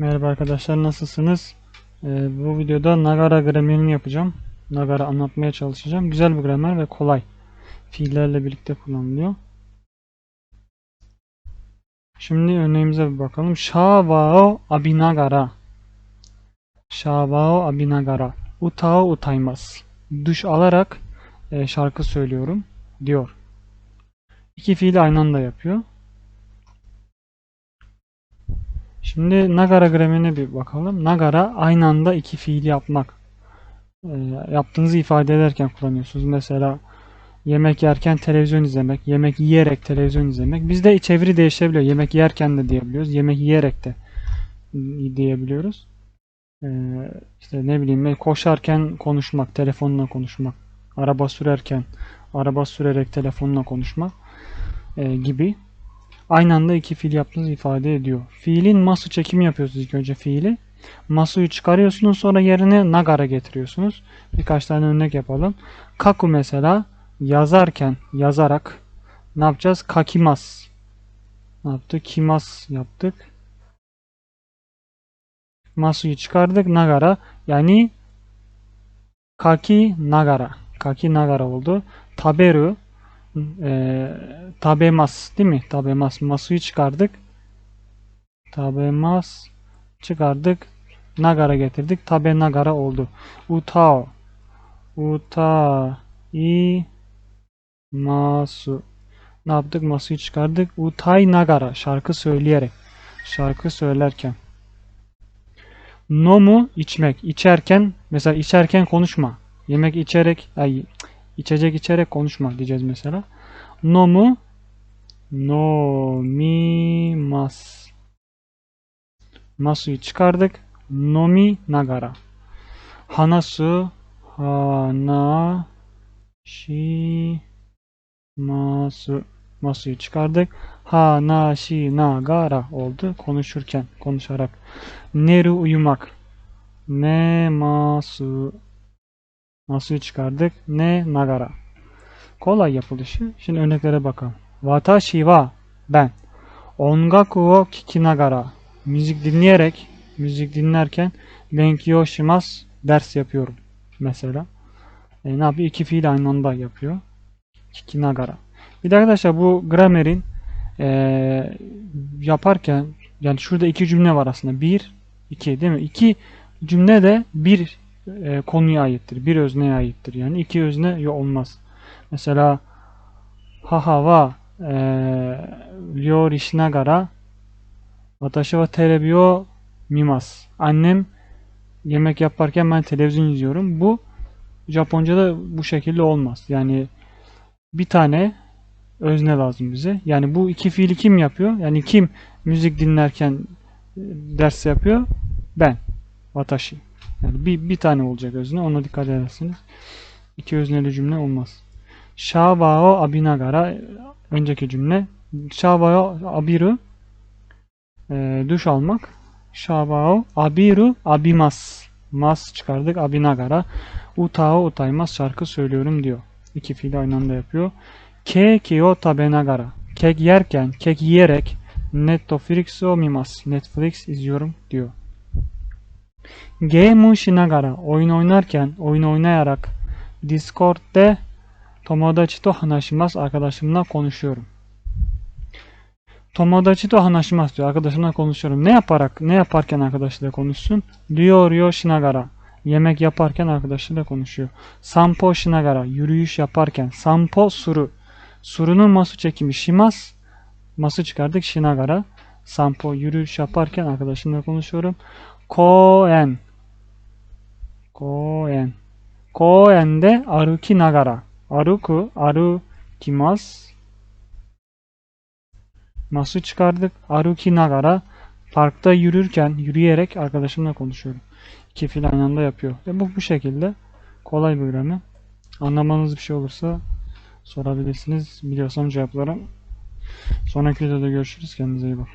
Merhaba arkadaşlar nasılsınız? Ee, bu videoda Nagara gramerini yapacağım. Nagara anlatmaya çalışacağım. Güzel bir gramer ve kolay. Fiillerle birlikte kullanılıyor. Şimdi örneğimize bir bakalım. Shawao abinagara. Shawao abinagara. Utao utaymas. Duş alarak e, şarkı söylüyorum diyor. İki fiili aynı anda yapıyor. Şimdi Nagara gramerine bir bakalım. Nagara aynı anda iki fiil yapmak. E, yaptığınızı ifade ederken kullanıyorsunuz. Mesela yemek yerken televizyon izlemek, yemek yiyerek televizyon izlemek. Bizde çeviri değişebiliyor. Yemek yerken de diyebiliyoruz. Yemek yiyerek de diyebiliyoruz. E, işte ne bileyim koşarken konuşmak, telefonla konuşmak. Araba sürerken, araba sürerek telefonla konuşmak e, gibi aynı anda iki fiil yaptığınızı ifade ediyor. Fiilin masu çekimi yapıyorsunuz ilk önce fiili. Masuyu çıkarıyorsunuz sonra yerine nagara getiriyorsunuz. Birkaç tane örnek yapalım. Kaku mesela yazarken yazarak ne yapacağız? Kakimas. Ne yaptık? Kimas yaptık. Masuyu çıkardık. Nagara yani kaki nagara. Kaki nagara oldu. Taberu e, tabemas değil mi? Tabemas. Masuyu çıkardık. Tabemas çıkardık. Nagara getirdik. Tabe nagara oldu. Utao. Uta masu. Ne yaptık? Masuyu çıkardık. Utai nagara. Şarkı söyleyerek. Şarkı söylerken. Nomu içmek. İçerken mesela içerken konuşma. Yemek içerek ay içecek içerek konuşma diyeceğiz mesela. Nomu nomimas. Masuyu çıkardık. Nomi nagara. Hanasu hana shi masu. Masuyu çıkardık. Hana shi nagara oldu. Konuşurken, konuşarak. Neru uyumak. Ne masu. Masuyu çıkardık. Ne nagara. Kolay yapılışı. Şimdi örneklere bakalım. Watashi wa ben. Ongaku wo kikinagara. Müzik dinleyerek, müzik dinlerken benkyou shimasu ders yapıyorum mesela. E, ne yapıyor? İki fiil aynı anda yapıyor. Kikinagara. Bir de arkadaşlar bu gramerin e, yaparken yani şurada iki cümle var aslında. Bir, iki değil mi? İki cümle de bir e, konuya aittir. Bir özneye aittir. Yani iki özne olmaz. Mesela haha wa e, ryori shinagara watashi wa terebi o mimasu. Annem yemek yaparken ben televizyon izliyorum. Bu Japonca'da bu şekilde olmaz. Yani bir tane özne lazım bize. Yani bu iki fiili kim yapıyor? Yani kim müzik dinlerken ders yapıyor? Ben. Watashi. Yani bir, bir tane olacak özne. Ona dikkat edersiniz. İki özneli cümle olmaz. Shawao abinagara önceki cümle. Shawao abiru e, duş almak. Shawao abiru abimas. Mas çıkardık. Abinagara. Utao utaymas şarkı söylüyorum diyor. İki fiili aynı anda yapıyor. Keki o tabenagara. Kek yerken, kek yiyerek Netflix o mimas. Netflix izliyorum diyor. Game shinagara. Oyun oynarken, oyun oynayarak Discord'de Tomodachi to hanashimasu. Konuşuyorum. Tomodachi to diyor. Arkadaşımla konuşuyorum. Ne yaparak, ne yaparken arkadaşıyla konuşsun? Ryo shinagara. Yemek yaparken arkadaşıyla konuşuyor. Sampo shinagara. Yürüyüş yaparken. Sampo suru. Surunun masu çekimi shimas. Masu çıkardık shinagara. Sampo yürüyüş yaparken arkadaşımla konuşuyorum. Koen. Koen. Koen'de aruki nagara. Aruku, arukimasu. Masu çıkardık. Aruki nagara. Parkta yürürken, yürüyerek arkadaşımla konuşuyorum. İki fiil aynı yapıyor. Ve bu bu şekilde kolay bir gramer. Anlamanız bir şey olursa sorabilirsiniz. Biliyorsam cevaplarım. Sonraki videoda görüşürüz. Kendinize iyi bakın.